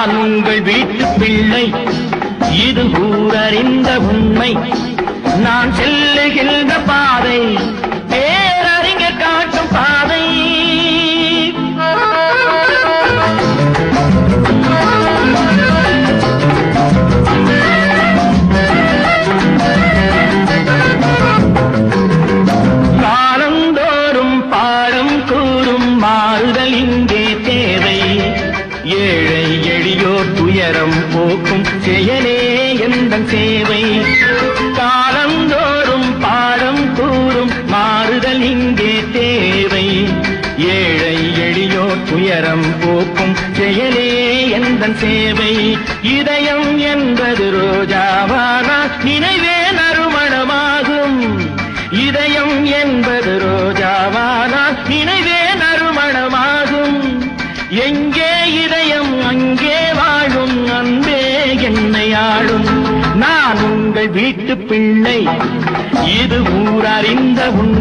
நான் உங்கள் வீட்டு பிள்ளை. இது ஊரறிந்த உண்மை. நான் செல்லுகின்ற பாதை பேரறிஞர் காட்டும் பாதை. காலந்தோறும் பாடம் கூறும் மாறுதல் இங்கே தேவை. ஏழை எளியோர் துயரம் போக்கும் செயலே எந்த சேவை. காலந்தோறும் பாடம் கூறும் மாறுதல் இங்கே தேவை. ஏழை எளியோர் துயரம் போக்கும் செயலே எந்த சேவை. இதயம் என்பது ரோஜாவானா நினைவே நறுமணமாகும். இதயம் என்பது ரோஜாவானா நினைவே நறுமணமாகும். எங்கே வீட்டு பிள்ளை இது ஊரறிந்த உண்மை.